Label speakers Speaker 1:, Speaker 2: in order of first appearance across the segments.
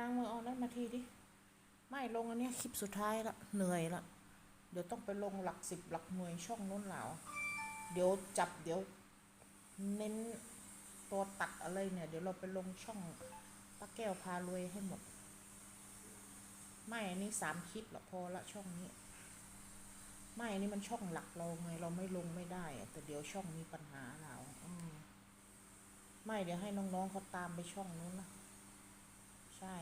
Speaker 1: นางมือเอานั้นมาทีดิ ไม่ลงอันนี้คลิปสุดท้ายละ เหนื่อยละ เดี๋ยวต้องไปลงหลักสิบหลักหน่วยช่องนู้นแล้ว เดี๋ยวจับเดี๋ยวเน้นตัวตัดอะไรเนี่ย เดี๋ยวเราไปลงช่องป้าแก้วพารวยให้หมด ไม่อันนี้สามคลิปละพอละช่องนี้ ไม่อันนี้มันช่องหลักเราไง เราไม่ลงไม่ได้แต่เดี๋ยวช่องมีปัญหาเราไม่เดี๋ยวให้น้องๆเขาตามไปช่องนู้นนะ ใช่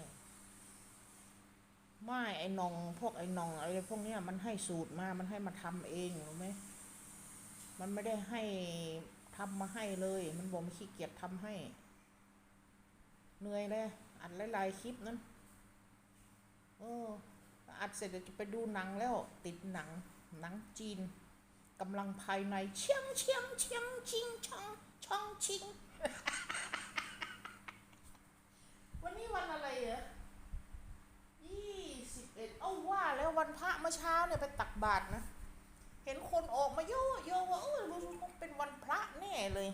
Speaker 1: ไม่ไอ้นอง พวกไอ้นองอะไรพวกเนี้ยมันให้สูตรมา มันให้มาทำเองรู้ไหมมันไม่ได้ให้ทำมาให้เลย มันบอกมันขี้เกียจทำให้ เหนื่อยเลยอัดหลายๆคลิปนั้นเอออัดเสร็จเดี๋ยวจะไปดูหนังแล้ว ติดหนัง หนังจีนกำลังภายในเชียงเชียงเชียงชิงช่องช่องชิง วันนี้วันอะไรเหรอยี่สิบเอ็ดเอาว่าแล้ววันพระเมื่อเช้าเนี่ยไปตักบาตรนะ เห็นคนออกมาเยอะเยอะว่าเออมันเป็นวันพระแน่เลย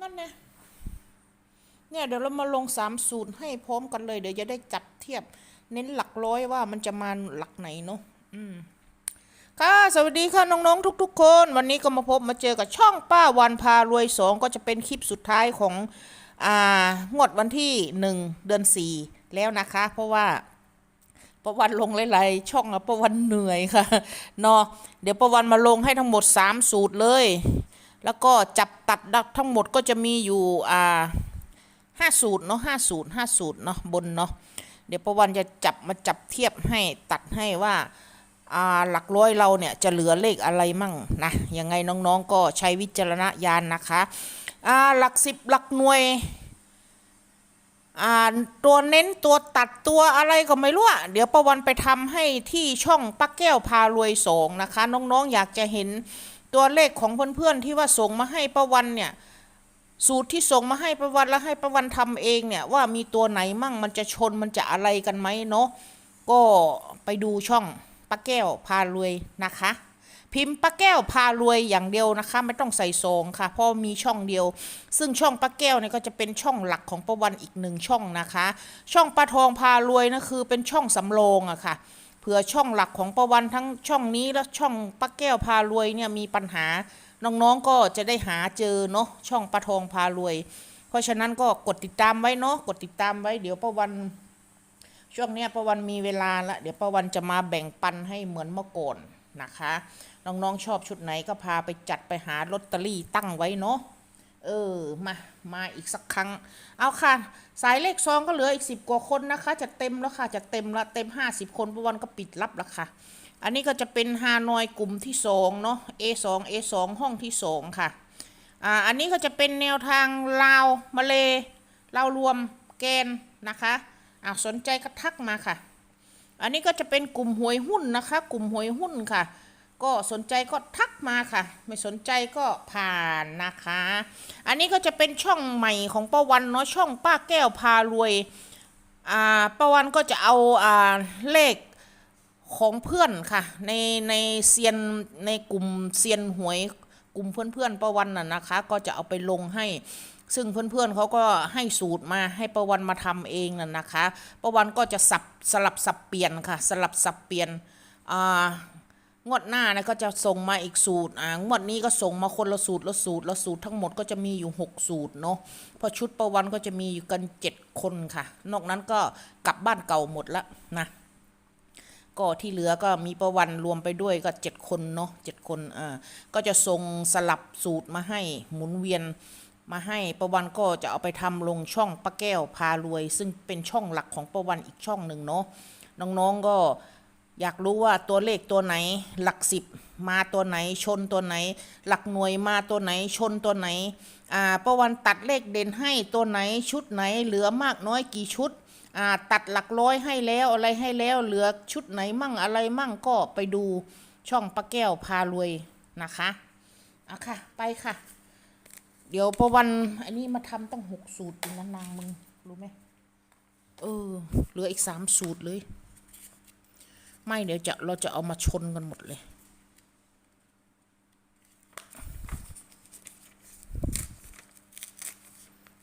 Speaker 1: นั่นนี่ยเนี่ยเดี๋ยวเรามาลงสามสูตรให้พร้อมกันเลย เดี๋ยวจะได้จับเทียบ เน้นหลักร้อยว่ามันจะมาหลักไหนเนาะอืมค่ะ สวัสดีค่ะน้องๆทุก ๆ คน วันนี้ก็มาพบมาเจอกับช่องป้าวันพารวยสองก็จะเป็นคลิปสุดท้ายของ งวดวันที่หนึ่งเดือนสี่แล้วนะคะ เพราะว่าประวันลงหลายๆช่องอะประวันเหนื่อยค่ะเนาะเดี๋ยวประวันมาลงให้ทั้งหมดสามสูตรเลย แล้วก็จับตัดดักทั้งหมดก็จะมีอยู่อ่าห้าสูตรเนาะห้าสูตรห้าสูตรเนาะบนเนาะเดี๋ยวประวันจะจับมาจับเทียบให้ตัดให้ว่าอ่าหลักร้อยเราเนี่ยจะเหลือเลขอะไรมั่งนะยังไงน้องๆก็ใช้วิจารณญาณนะคะ หลักสิบหลักหน่วยตัวเน้นตัวตัดตัวอะไรก็ไม่รู้อะเดี๋ยวประวันไปทำให้ที่ช่องปักแก้วพารวยสงนะคะ น้องๆอยากจะเห็นตัวเลขของเพื่อนๆที่ว่าส่งมาให้ประวันเนี่ยสูตรที่ส่งมาให้ประวันแล้วให้ประวันทำเองเนี่ยว่ามีตัวไหนมั่งมันจะชนมันจะอะไรกันไหมเนาะก็ไปดูช่องป้าแก้วพารวยนะคะ พิมพ์ป้าแก้วพารวยอย่างเดียวนะคะ ไม่ต้องใส่ซองค่ะ เพราะมีช่องเดียว ซึ่งช่องป้าแก้วเนี่ยก็จะเป็นช่องหลักของประวันอีกหนึ่งช่องนะคะ ช่องป้าทองพารวยนะคือเป็นช่องสำรองอะค่ะเผื่อช่องหลักของประวันทั้งช่องนี้และช่องป้าแก้วพารวยเนี่ยมีปัญหาน้องๆก็จะได้หาเจอเนาะช่องป้าทองพารวย เพราะฉะนั้นก็กดติดตามไว้เนาะกดติดตามไว้เดี๋ยวประวันช่วงนี้ประวันมีเวลาละเดี๋ยวประวันจะมาแบ่งปันให้เหมือนเมื่อก่อนนะคะ น้องๆชอบชุดไหนก็พาไปจัดไปหาลอตเตอรี่ตั้งไว้เนาะเออมามาอีกสักครั้ง เอาค่ะ สายเลขซองก็เหลืออีกสิบกว่าคนนะคะ จะเต็มแล้วค่ะ จะเต็มละเต็มห้าสิบคนประวันก็ปิดรับแล้วค่ะ อันนี้ก็จะเป็นฮานอยกลุ่มที่สองเนาะ A2 A2 ห้องที่สองค่ะอ่าอันนี้ก็จะเป็นแนวทางลาวมาเลลาวรวมแกนนะคะอ่าสนใจก็ทักมาค่ะ อันนี้ก็จะเป็นกลุ่มหวยหุ้นนะคะ กลุ่มหวยหุ้นค่ะ ก็สนใจก็ทักมาค่ะ ไม่สนใจก็ผ่านนะคะ อันนี้ก็จะเป็นช่องใหม่ของป้าวันเนาะช่องป้าแก้วพารวยอ่าป้าวันก็จะเอาอ่าเลขของเพื่อนค่ะ ในในเซียนในกลุ่มเซียนหวยกลุ่มเพื่อนๆป้าวันน่ะนะคะ ก็จะเอาไปลงให้ซึ่งเพื่อนๆเขาก็ให้สูตรมาให้ประวันมาทำเองน่ะนะคะ ประวันก็จะสับสลับสับเปลี่ยนค่ะ สลับสับเปลี่ยนอ่า งวดหน้านะก็จะส่งมาอีกสูตร อ่างวดนี้ก็ส่งมาคนละสูตรละสูตรละสูตรทั้งหมดก็จะมีอยู่ 6 สูตรเนาะพราะชุดประวันก็จะมีอยู่กัน 7 คนค่ะ นอกนั้นก็กลับบ้านเก่าหมดละนะก็ที่เหลือก็มีประวันรวมไปด้วยก็เจ็ดคนเนาะเจ็ดคนอ่าก็จะส่งสลับสูตรมาให้หมุนเวียนมาให้ประวันก็จะเอาไปทำลงช่องป้าแก้วพารวย ซึ่งเป็นช่องหลักของประวันอีกช่องหนึ่งเนาะน้องๆก็ อยากรู้ว่าตัวเลขตัวไหน หลักสิบมาตัวไหนชนตัวไหน หลักหน่วยมาตัวไหนชนตัวไหนอ่าประวันตัดเลขเด่นให้ตัวไหนชุดไหน เหลือมากน้อยกี่ชุดอ่าตัดหลักร้อยให้แล้วอะไรให้แล้วเหลือชุดไหนมั่งอะไรมั่งก็ไปดูช่องป้าแก้วพารวยนะคะเอาค่ะ ไปค่ะ เดี๋ยวประวันอันนี้มาทำตั้งหกสูตรนะนางมึง รู้ไหมเออเหลืออีกสามสูตรเลย ไม่เดี๋ยวจะเราจะเอามาชนกันหมดเลย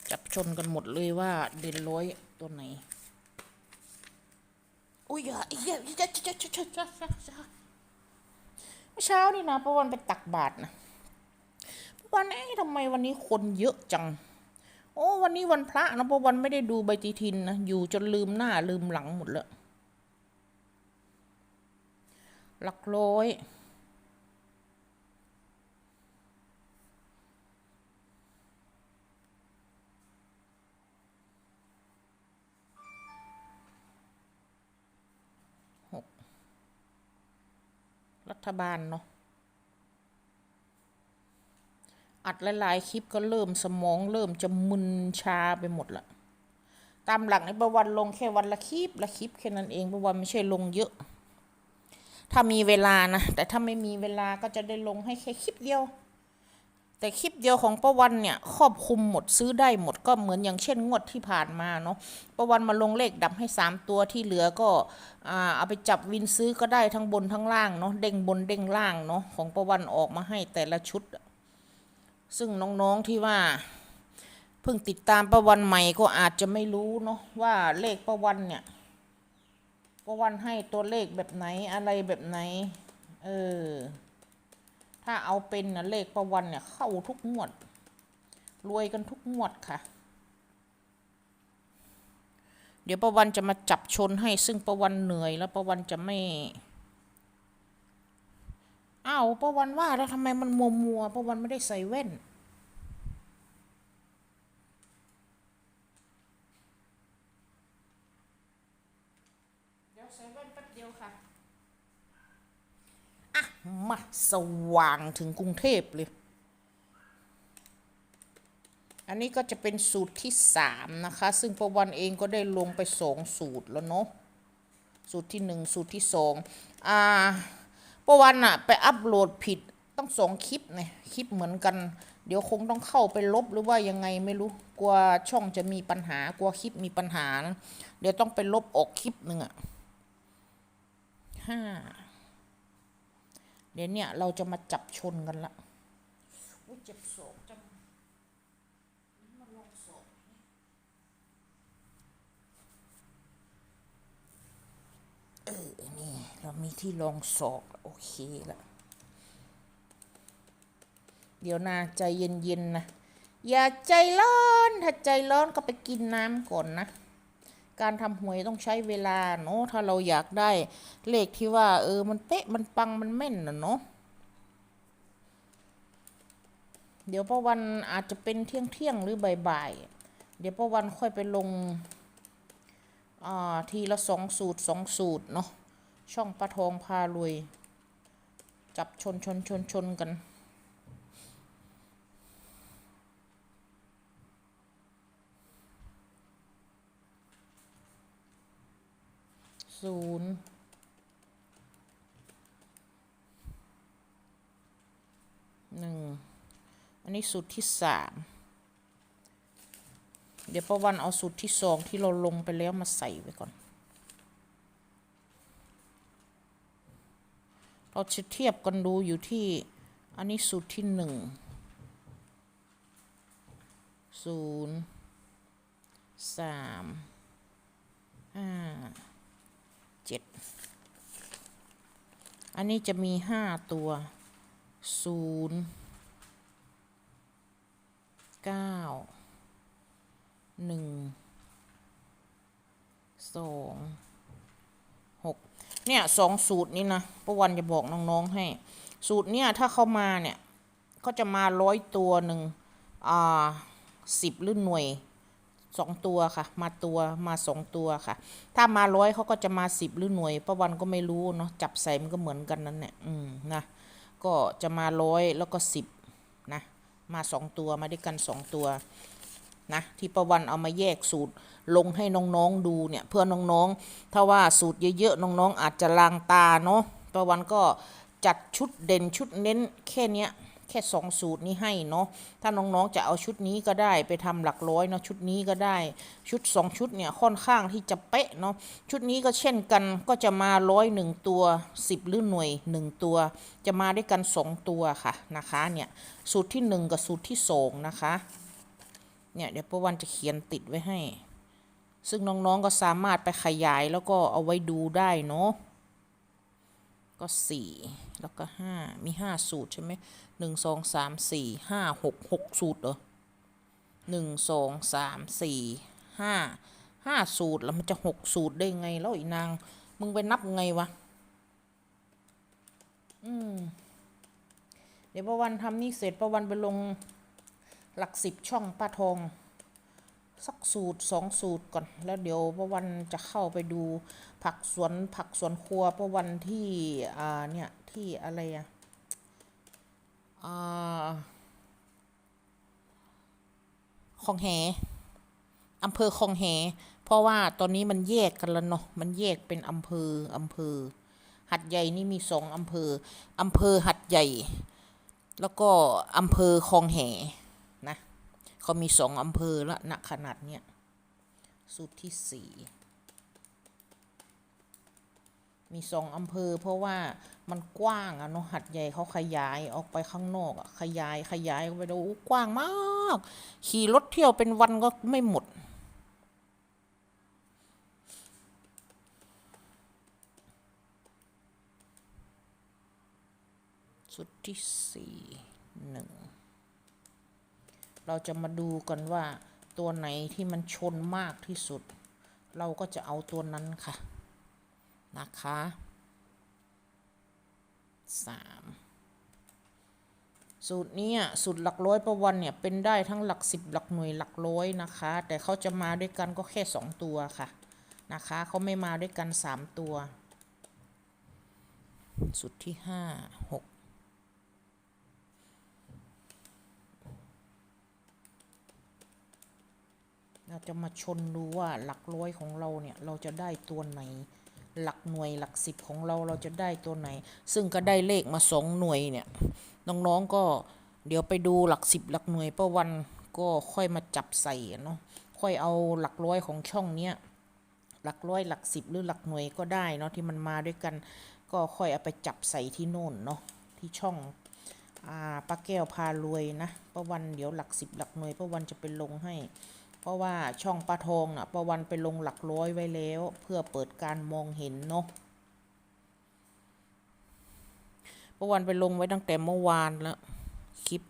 Speaker 1: จับชนกันหมดเลยว่าเด่นร้อยตัวไหนอุ้ยอย่าอย่าอย่าอย่าอย่าอย่าเม่เช้านี่นะประวันไปตักบาทนะประวันเอ้ทำไมวันนี้คนเยอะจัง โอ้วันนี้วันพระนะประวันไม่ได้ดูใบติทินนะอยู่จนลืมหน้าลืมหลังหมดแล้ว หลักร้อย รัฐบาลเนาะ อัดหลายๆคลิปก็เริ่มสมองเริ่มจะมึนชาไปหมดละตามหลักในประวันลงแค่วันละคลิปละคลิปแค่นั้นเองประวันไม่ใช่ลงเยอะ ถ้ามีเวลานะ แต่ถ้าไม่มีเวลาก็จะได้ลงให้แค่คลิปเดียว แต่คลิปเดียวของประวันเนี่ยครอบคลุมหมดซื้อได้หมดก็เหมือนอย่างเช่นงวดที่ผ่านมาเนาะประวันมาลงเลขดับให้สามตัวที่เหลือก็อเอาไปจับวินซื้อก็ได้ทั้งบนทั้งล่างเนาะเด้งบนเด้งล่างเนาะของประวันออกมาให้แต่ละชุด ซึ่งน้องๆที่ว่าเพิ่งติดตามประวันใหม่ก็อาจจะไม่รู้เนาะว่าเลขประวันเนี่ย ประวันให้ตัวเลขแบบไหนอะไรแบบไหน เออ ถ้าเอาเป็นนะเลขประวันเนี่ยเข้าทุกงวด รวยกันทุกงวดค่ะ เดี๋ยวประวันจะมาจับชนให้ซึ่งประวันเหนื่อยแล้วประวันจะไม่อ้าวประวันว่าแล้วทำไมมันมัวมัวประวันไม่ได้ใส่แว่น เดี๋ยวใส่แว่นแป๊บเดียวค่ะ อะ มาสว่างถึงกรุงเทพเลย อันนี้ก็จะเป็นสูตรที่สามนะคะ ซึ่งประวันเองก็ได้ลงไปสองสูตรแล้วเนาะ สูตรที่หนึ่งสูตรที่สองอ่าประวันอะไปอัพโหลดผิดต้องสองคลิปเนี่ยคลิปเหมือนกัน เดี๋ยวคงต้องเข้าไปลบหรือว่ายังไงไม่รู้ กลัวช่องจะมีปัญหา กลัวคลิปมีปัญหานะเดี๋ยวต้องไปลบออกคลิปหนึ่งอะห้า เดี๋ยวเนี่ยเราจะมาจับชนกันละอุ้ยเจ็บศอกจังมาลองศอกเออนี่เรามีที่ลองศอกโอเคละเดี๋ยวนาใจเย็นๆนะอย่าใจร้อน ถ้าใจร้อนก็ไปกินน้ำก่อนนะ การทำหวยต้องใช้เวลาเนาะถ้าเราอยากได้เลขที่ว่า เออ มันเป๊ะมันปังมันแม่นนะเนาะเดี๋ยวป้าวันอาจจะเป็นเที่ยงเที่ยงหรือบ่ายๆเดี๋ยวป้าวันค่อยไปลงอ่าทีละสองสูตรสองสูตรเนาะช่องปลาทองพารวย จับชนชนชนชนกัน ศูนย์หนึ่งอันนี้สูตรที่สามเดี๋ยวประวันเอาสูตรที่สองที่เราลงไปแล้วมาใส่ไว้ก่อน เราจะเทียบกันดูอยู่ที่อันนี้สูตรที่หนึ่งศูนย์สามห้า เจ็ดอันนี้จะมีห้าตัวศูนย์เก้าหนึ่งสองหกเนี่ยสองสูตรนี้นะประวันจะบอกน้องๆให้ สูตรเนี่ยถ้าเข้ามาเนี่ย ก็จะมาร้อยตัวหนึ่งอ่าสิบหรือหน่วย สองตัวค่ะ มาตัวมาสองตัวค่ะ ถ้ามาร้อยเขาก็จะมาสิบหรือหน่วยประวันก็ไม่รู้เนาะจับใส่มันก็เหมือนกันนั่นแหละอืมนะก็จะมาร้อยแล้วก็สิบนะมาสองตัวมาด้วยกันสองตัวนะที่ประวันเอามาแยกสูตรลงให้น้องๆดูเนี่ยเพื่อน้องๆ ถ้าว่าสูตรเยอะๆน้องๆอาจจะลางตาเนาะประวันก็จัดชุดเด่นชุดเน้นแค่เนี้ย แค่สองสูตรนี้ให้เนาะถ้าน้องๆจะเอาชุดนี้ก็ได้ไปทำหลักร้อยเนาะชุดนี้ก็ได้ชุดสองชุดเนี่ยค่อนข้างที่จะเป๊ะเนาะชุดนี้ก็เช่นกันก็จะมาร้อยหนึ่งตัวสิบหรือหน่วยหนึ่งตัว จะมาด้วยกันสองตัวค่ะนะคะเนี่ยสูตรที่หนึ่งกับสูตรที่สองนะคะเนี่ยเดี๋ยวป้าวันจะเขียนติดไว้ให้ ซึ่งน้องๆก็สามารถไปขยายแล้วก็เอาไว้ดูได้เนาะ ก็สี่แล้วก็ห้ามีห้าสูตรใช่ไหมหนึ่งสองสามสี่ห้าหกหกสูตรเหรอหนึ่งสองสามสี่ห้าห้าสูตรแล้วมันจะหกสูตรได้ไงแล้วอีนาง มึงไปนับไงวะ อืม เดี๋ยวประวันทำนี่เสร็จประวันไปลงหลักสิบช่องป้าทอง สักสูตรสองสูตรก่อน แล้วเดี๋ยวประวันจะเข้าไปดูผักสวนผักสวนครัวประวันที่อ่าเนี่ยที่อะไรอะอ่าคลองแหอำเภอคลองแหเพราะว่าตอนนี้มันแยกกันแล้วเนาะมันแยกเป็นอำเภออำเภอ หัดใหญ่นี่มีสองอำเภออำเภอหัดใหญ่ แล้วก็อำเภอคลองแห เขามีสองอำเภอละณขนาดเนี้ยสูตรที่สี่มีสองอำเภอ เพราะว่ามันกว้างอะเนาะหัดใหญ่เขาขยายออกไปข้างนอกอะขยายขยายไปดูกว้างมาก ขี่รถเที่ยวเป็นวันก็ไม่หมด สุดที่สี่หนึ่ง เราจะมาดูกันว่าตัวไหนที่มันชนมากที่สุด เราก็จะเอาตัวนั้นค่ะ นะคะสามสูตรนี้สูตรหลักร้อยประวันเนี่ย เป็นได้ทั้งหลักสิบหลักหน่วยหลักร้อยนะคะ แต่เขาจะมาด้วยกันก็แค่สองตัวค่ะนะคะเขาไม่มาด้วยกันสามตัว สูตรที่ห้าหก เราจะมาชนดูว่าหลักร้อยของเราเนี่ยเราจะได้ตัวไหน หลักหน่วยหลักสิบของเราเราจะได้ตัวไหน ซึ่งก็ได้เลขมาสองหน่วยเนี่ยน้องๆก็เดี๋ยวไปดูหลักสิบหลักหน่วยประวันก็ค่อยมาจับใส่เนาะค่อยเอาหลักร้อยของช่องเนี้ยหลักร้อยหลักสิบหรือหลักหน่วยก็ได้เนาะที่มันมาด้วยกัน ก็ค่อยเอาไปจับใส่ที่โน่นเนาะที่ช่องอ่าป้าแก้วพารวยนะประวันเดี๋ยวหลักสิบหลักหน่วยประวันจะไปลงให้ เพราะว่าช่องปลาทองน่ะประวันไปลงหลักร้อยไว้แล้ว เพื่อเปิดการมองเห็นเนาะประวันไปลงไว้ตั้งแต่เมื่อวานแล้วคลิป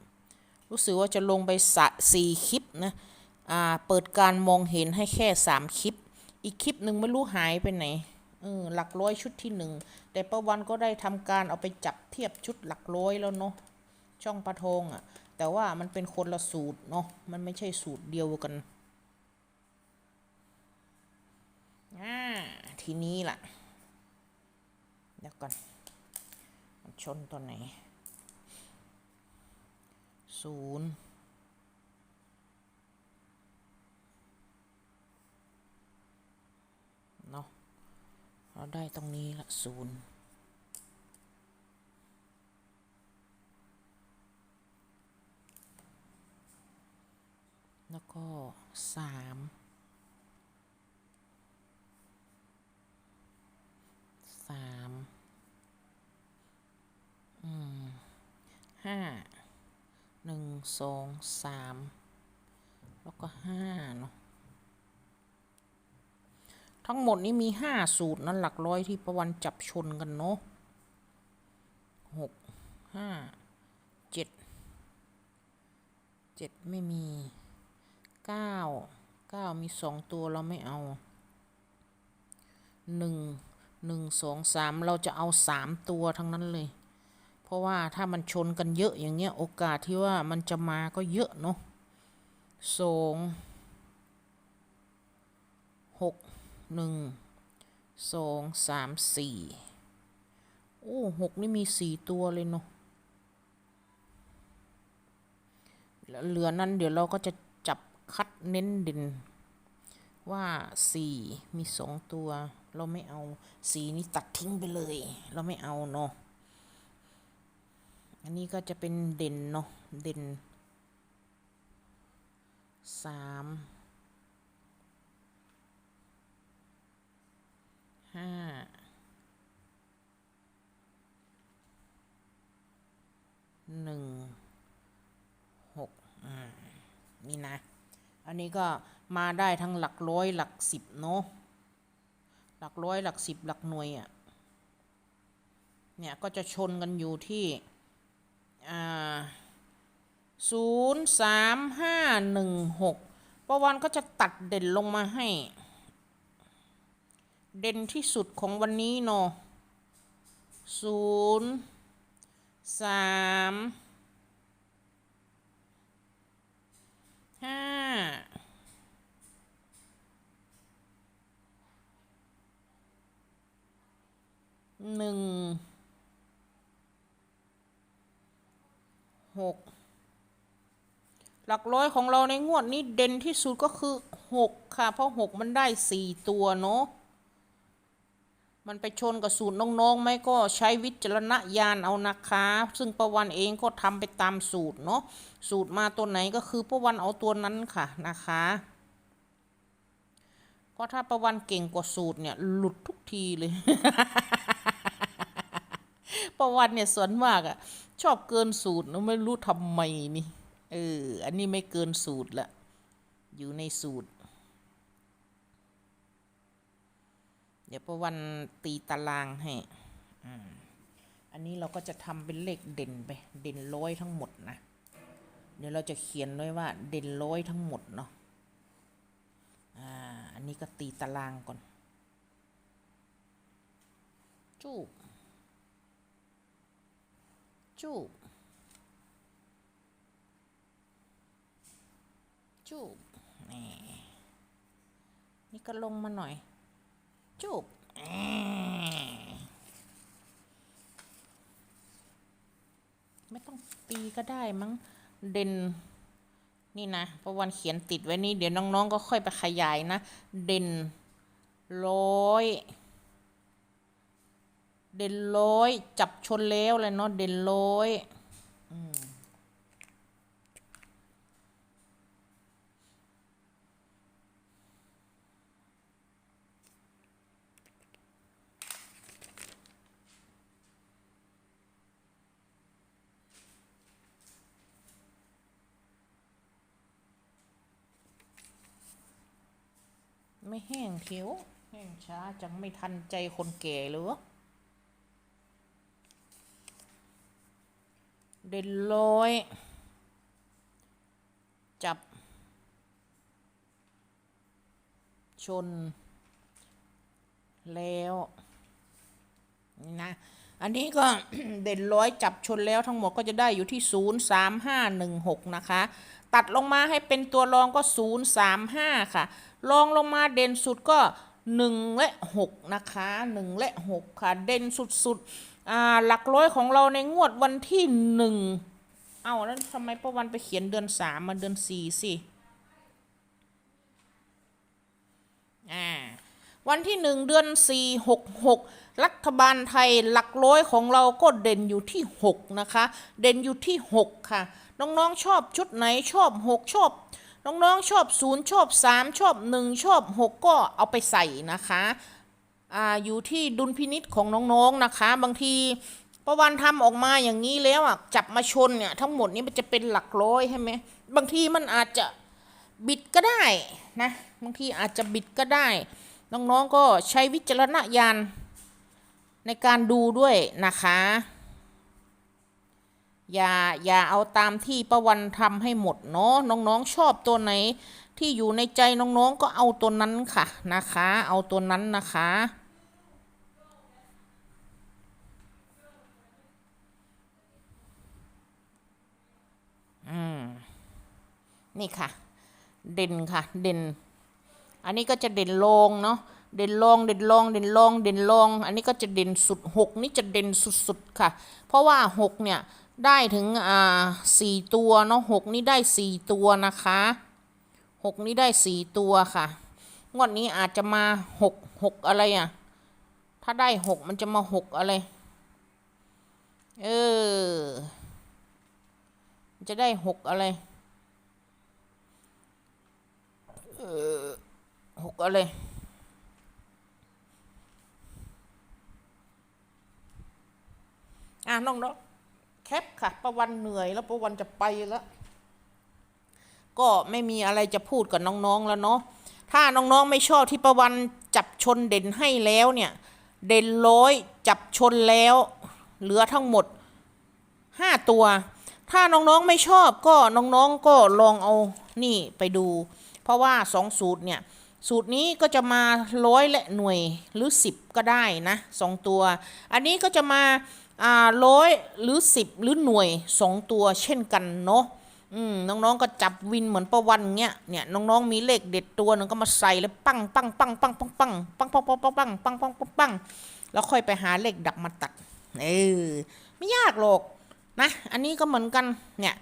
Speaker 1: รู้สึกว่าจะลงไปสะสี่คลิปนะอ่าเปิดการมองเห็นให้แค่สามคลิป อีกคลิปหนึ่งไม่รู้หายไปไหนเออหลักร้อยชุดที่หนึ่งแต่ประวันก็ได้ทำการเอาไปจับเทียบชุดหลักร้อยแล้วเนาะช่องปลาทองอะ่ะแต่ว่ามันเป็นคนละสูตรเนาะมันไม่ใช่สูตรเดียวกัน อ่าทีนี้ล่ะ เดี๋ยวก่อน มันชนตัวไหนศูนย์เนาะเราได้ตรงนี้ละศูนย์แล้วก็สาม สามห้าหนึ่งสองสามแล้วก็ห้าเนาะทั้งหมดนี้มีห้าสูตรนั้นหลักร้อยที่ประวันจับชนกันเนาะหกห้าเจ็ดเจ็ดไม่มีเก้าเก้ามีสองตัวเราไม่เอาหนึ่ง หนึ่งสองสามเราจะเอาสามตัวทั้งนั้นเลย เพราะว่าถ้ามันชนกันเยอะอย่างเงี้ยโอกาสที่ว่ามันจะมาก็เยอะเนาะสองหกหนึ่งสองสามสี่โอ้หกนี่มีสี่ตัวเลยเนาะแล้วเหลือนั้นเดี๋ยวเราก็จะจับคัดเน้นด่นว่าสี่มีสองตัว เราไม่เอาสีนี้ตัดทิ้งไปเลย เราไม่เอาเนาะอันนี้ก็จะเป็นเด่นเนาะเด่นสามห้าหนึ่งหกอ่านี่นะ อันนี้ก็มาได้ทั้งหลักร้อยหลักสิบเนาะ ลักร้อยหลักสิบหลักหน่วยอะ่ะเนี่ย ก็จะชนกันอยู่ที่ศูนย์สามห้าหนึ่งหกประวันก็จะตัดเด่นลงมาให้ เด่นที่สุดของวันนี้เนาะศูนย์สามห้า หนึ่งหกหลักร้อยของเราในงวดนี้เด่นที่สุดก็คือหกค่ะ เพราะหกมันได้สี่ตัวเนาะมันไปชนกับสูตรน้องๆไหมก็ใช้วิจารณญาณเอานะคะ ซึ่งประวันเองก็ทำไปตามสูตรเนาะสูตรมาตัวไหนก็คือประวันเอาตัวนั้นค่ะนะคะ ก็ถ้าประวันเก่งกว่าสูตรเนี่ยหลุดทุกทีเลย ประวันเนี่ยส่วนมากอะชอบเกินสูตรไม่รู้ทำไมนี่เอออันนี้ไม่เกินสูตรละอยู่ในสูตร เดี๋ยวประวันตีตารางให้อันนี้เราก็จะทำเป็นเลขเด่นไป เด่นร้อยทั้งหมดนะเดี๋ยวเราจะเขียนไว้ว่า เด่นร้อยทั้งหมดเนาะอ่าอันนี้ก็ตีตารางก่อน จูบ จูบจูบนี่นี่ก็ลงมาหน่อย จูบไม่ต้องตีก็ได้มั้งเด่นนี่นะเพระวันเขียนติดไว้นี่ เดี๋ยวน้อง ๆ ก็ค่อยไปขยายนะ เด่นร้อย เด่นร้อย จับชนแล้วเลยเนาะเด่นร้อยไม่แห้งเขียว แห้งช้าจังไม่ทันใจคนแก่เลยวะ เด่นร้อย จับ ชน แล้วนี่นะ อันนี้ก็เด่นร้อยจับชนแล้วทั้งหมดก็จะได้อยู่ที่ 0 3 5 1 6 นะคะ ตัดลงมาให้เป็นตัวรองก็ 0 3 5 ค่ะ รองลงมาเด่นสุดก็ 1 และ 6 นะคะ 1 และ 6 ค่ะ เด่นสุดๆ หลักร้อยของเราในงวดวันที่1เอาแล้วทำไมประวันไปเขียนเดือน3มมาเดือนสิอ่าวันที่หนึ่งเดือนสี่หกหกรัฐบาลไทยหลักร้อยของเราก็เด่นอยู่ที่หกนะคะ เด่นอยู่ที่หกค่ะ น้องๆชอบชุดไหนชอบหกชอบน้องๆชอบศูนย์ชอบสามชอบหนึ่งชอบหกก็เอาไปใส่นะคะ อ่าอยู่ที่ดุลพินิษของน้องๆนะคะ บางทีประวันทำออกมาอย่างนี้แล้วอะจับมาชนเนี่ยทั้งหมดนี้มันจะเป็นหลักร้อยใช่ไหมบางทีมันอาจจะบิดก็ได้นะบางทีอาจจะบิดก็ได้ น้องๆก็ใช้วิจารณญาณในการดูด้วยนะคะ อย่าอย่าเอาตามที่ประวันทำให้หมดเนาะน้องๆชอบตัวไหน ที่อยู่ในใจน้องๆก็เอาตัวนั้นค่ะนะคะ เอาตัวนั้นนะคะอืมนี่ค่ะ เด่นค่ะ เด่น อันนี้ก็จะเด่นลงเนาะเด่นลงเด่นลงเด่นลงเด่นลงอันนี้ก็จะเด่นสุดหกนี่จะเด่นสุดๆค่ะ เพราะว่าหกเนี่ยได้ถึงอ่าสี่ตัวเนาะหกนี่ได้สี่ตัวนะคะ หกนี่ได้สี่ตัวค่ะ งวดนี้อาจจะมาหกหกอะไรอะ ถ้าได้หกมันจะมาหกอะไร เออ จะได้หกอะไร เออหกอะไรอะน้องๆแคปค่ะ ประวันเหนื่อยแล้วประวันจะไปแล้ว ก็ไม่มีอะไรจะพูดกับน้องๆแล้วเนาะถ้าน้องๆไม่ชอบที่ประวันจับชนเด่นให้แล้วเนี่ย เด่นร้อยจับชนแล้ว เหลือทั้งหมดห้าตัว ถ้าน้องๆไม่ชอบก็น้องๆก็ลองเอานี่ไปดู เพราะว่าสองสูตรเนี่ยสูตรนี้ก็จะมาร้อยและหน่วยหรือสิบก็ได้นะสองตัว อันนี้ก็จะมาอ่าร้อยหรือสิบหรือหน่วยสองตัวเช่นกันเนาะ อืมน้องๆก็จับวินเหมือนประวันเงี้ยเนี่ยน้องๆมีเลขเด็ดตัวหนึงก็มาใส่เลยปังปังปังปังปังปังปังปังปังปังปังปังปังปังปังแล้วค่อยไปหาเลขดับมาตัดเออไม่ยากหรอกนะอันนี้ก็เหมือนกันเนี่ย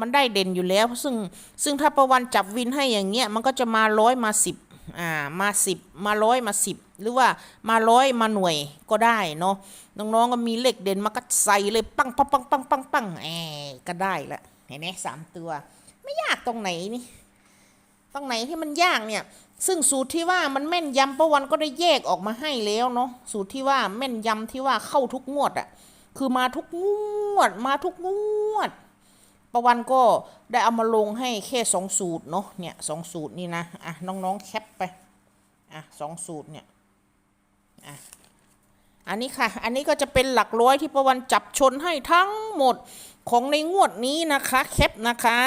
Speaker 1: มันได้เด่นอยู่แล้ว ซึ่งซึ่งถ้าประวันจับวินให้อย่างเงี้ยมันก็จะมาร้อยมาสิบอ่ามาสิบมาร้อยมาสิบหรือว่ามาร้อยมาหน่วยก็ได้เนาะน้องๆก็มีเลขเด่นมาก็ใส่เลยปังปังปังปังปังปังแอก็ได้ละ เห็นไหมสามตัว ไม่ยากตรงไหนนี่ตรงไหนที่มันยากเนี่ย ซึ่งสูตรที่ว่ามันแม่นยำประวันก็ได้แยกออกมาให้แล้วเนาะสูตรที่ว่าแม่นยำที่ว่าเข้าทุกงวดอะคือมาทุกงวด มาทุกงวด ประวันก็ได้เอามาลงให้แค่สองสูตรเนาะเนี่ยสองสูตรนี่นะอะน้องๆแคปไปอะสองสูตรเนี่ยอะอันนี้ค่ะ อันนี้ก็จะเป็นหลักร้อยที่ประวันจับชนให้ทั้งหมด ของในงวดนี้นะคะแคปนะคะ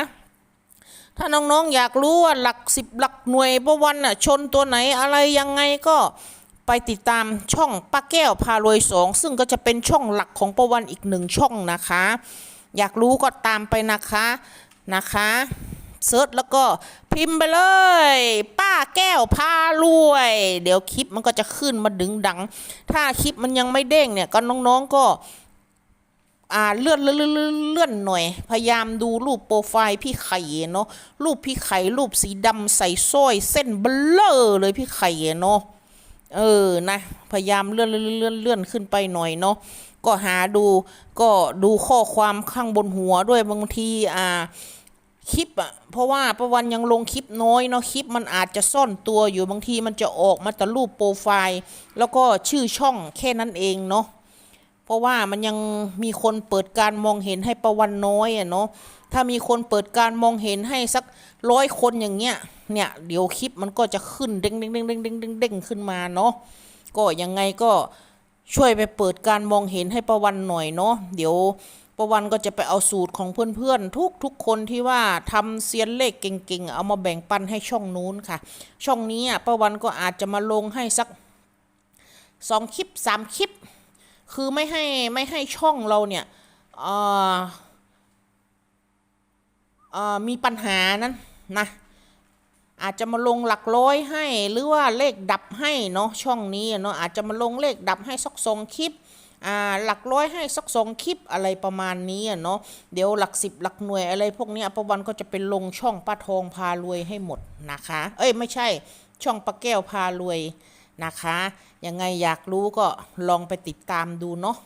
Speaker 1: ถ้าน้องๆอยากรู้ว่าหลักสิบหลักหน่วยประวันน่ะชนตัวไหนอะไรยังไงก็ไปติดตามช่องป้าแก้วพารวยสองซึ่งก็จะเป็นช่องหลักของประวันอีกหนึ่งช่องนะคะ อยากรู้ก็ตามไปนะคะนะคะเซิร์ชแล้วก็พิมพ์ไปเลย ป้าแก้วพารวย เดี๋ยวคลิปมันก็จะขึ้นมาดึงดัง ถ้าคลิปมันยังไม่เด้งเนี่ยก็น้องๆก็ อ่าเลื่อนเลื่อนเลื่อนเลื่อนหน่อย พยายามดูรูปโปรไฟล์พี่ไข่เนาะรูปพี่ไข่รูปสีดำใส่สร้อย เส้นเบลอเลยพี่ไข่เนาะเออนะ พยายามเลื่อนเลื่อนเลื่อนเลื่อนขึ้นไปหน่อยเนาะก็หาดูก็ดูข้อความข้างบนหัวด้วยบางทีอ่าคลิปอะเพราะว่าประวันยังลงคลิปน้อยเนาะคลิปมันอาจจะซ่อนตัวอยู่บางทีมันจะออกมาแต่รูปโปรไฟล์ แล้วก็ชื่อช่องแค่นั้นเองเนาะ เพราะว่ามันยังมีคนเปิดการมองเห็นให้ประวันน้อยอะเนาะถ้ามีคนเปิดการมองเห็นให้สักร้อยคนอย่างเงี้ยเนี่ยเดี๋ยวคลิปมันก็จะขึ้นเด้งเด้งเด้งเด้งเด้งเด้งเด้งขึ้นมาเนาะก็ยังไงก็ช่วยไปเปิดการมองเห็นให้ประวันหน่อยเนาะเดี๋ยวประวันก็จะไปเอาสูตรของเพื่อนๆ ทุกทุกๆคนที่ว่าทำเซียนเลขเก่งๆ เอามาแบ่งปันให้ช่องนู้นค่ะ ช่องนี้อะประวันก็อาจจะมาลงให้สักสองคลิปสามคลิป คือไม่ให้ไม่ให้ช่องเราเนี่ยมีปัญหานั้นนะ อาจจะมาลงหลักร้อยให้หรือว่าเลขดับให้เนาะช่องนี้เนาะอาจจะมาลงเลขดับให้สักสองคลิปหลักร้อยให้สักสองคลิปอะไรประมาณนี้เนาะเดี๋ยวหลักสิบหลักหน่วยอะไรพวกนี้ประวันก็จะเป็นลงช่องป้าทองพารวยให้หมดนะคะ เอ้ยไม่ใช่ช่องป้าแก้วพารวย นะคะ ยังไงอยากรู้ก็ลองไปติดตามดูเนาะ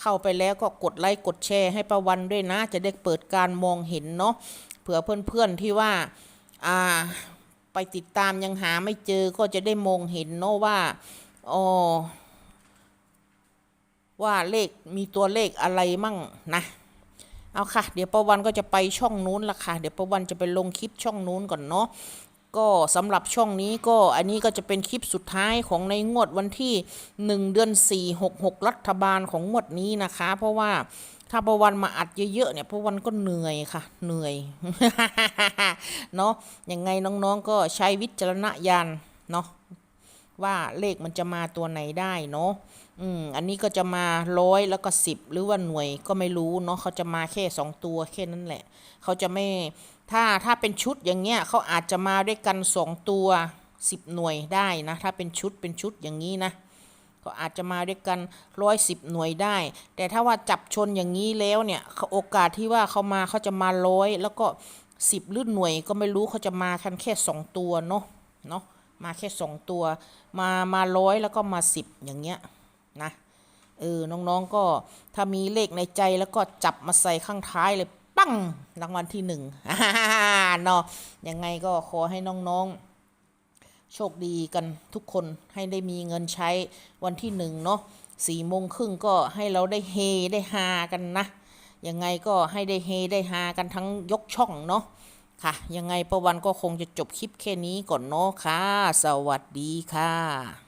Speaker 1: เข้าไปแล้วก็กดไลค์กดแชร์ให้ประวันด้วยนะ จะได้เปิดการมองเห็นเนาะ เผื่อเพื่อนๆที่ว่าอ่าไปติดตามยังหาไม่เจอก็จะได้มองเห็นเนาะว่าอ๋อว่าเลขมีตัวเลขอะไรมั่งนะ เอาค่ะ เดี๋ยวประวันก็จะไปช่องนู้นละค่ะ เดี๋ยวประวันจะไปลงคลิปช่องนู้นก่อนเนาะ ก็สำหรับช่องนี้ก็อันนี้ก็จะเป็นคลิปสุดท้ายของในงวดวันที่ 1 เดือน 4 6 6 รัฐบาลของงวดนี้นะคะ เพราะว่าถ้าประวันมาอัดเยอะๆเนี่ยประวันก็เหนื่อยค่ะ เหนื่อยเนาะยังไงน้องๆก็ใช้วิจารณญาณเนาะว่าเลขมันจะมาตัวไหนได้เนาะ อืม อันนี้ก็จะมาร้อยแล้วก็สิบหรือว่าหน่วยก็ไม่รู้เนาะเขาจะมาแค่สองตัวแค่นั้นแหละ เขาจะไม่ ถ้าถ้าเป็นชุดอย่างเงี้ยเขาอาจจะมาด้วยกันสองตัวสิบหน่วยได้นะถ้าเป็นชุดเป็นชุดอย่างนี้นะก็อาจจะมาด้วยกันร้อยสิบหน่วยได้ แต่ถ้าว่าจับชนอย่างนี้แล้วเนี่ยโอกาสที่ว่าเขามาเขาจะมาร้อยแล้วก็สิบหรือหน่วยก็ไม่รู้เขาจะมากันแค่สองตัวเนาะเนาะมาแค่สองตัว มามาร้อยแล้วก็มาสิบอย่างเงี้ยนะเออน้องๆก็ถ้ามีเลขในใจแล้วก็จับมาใส่ข้างท้ายเลย ปั้งรางวัลที่หนึ่งเนาะยังไงก็ขอให้น้องๆ โชคดีกันทุกคนให้ได้มีเงินใช้วันที่หนึ่งเนาะสี่โมงครึ่งก็ให้เราได้เฮได้ฮากันนะยังไงก็ให้ได้เฮได้ฮากันทั้งยกช่องเนาะค่ะ ยังไงประวันก็คงจะจบคลิปแค่นี้ก่อนเนาะค่ะ สวัสดีค่ะ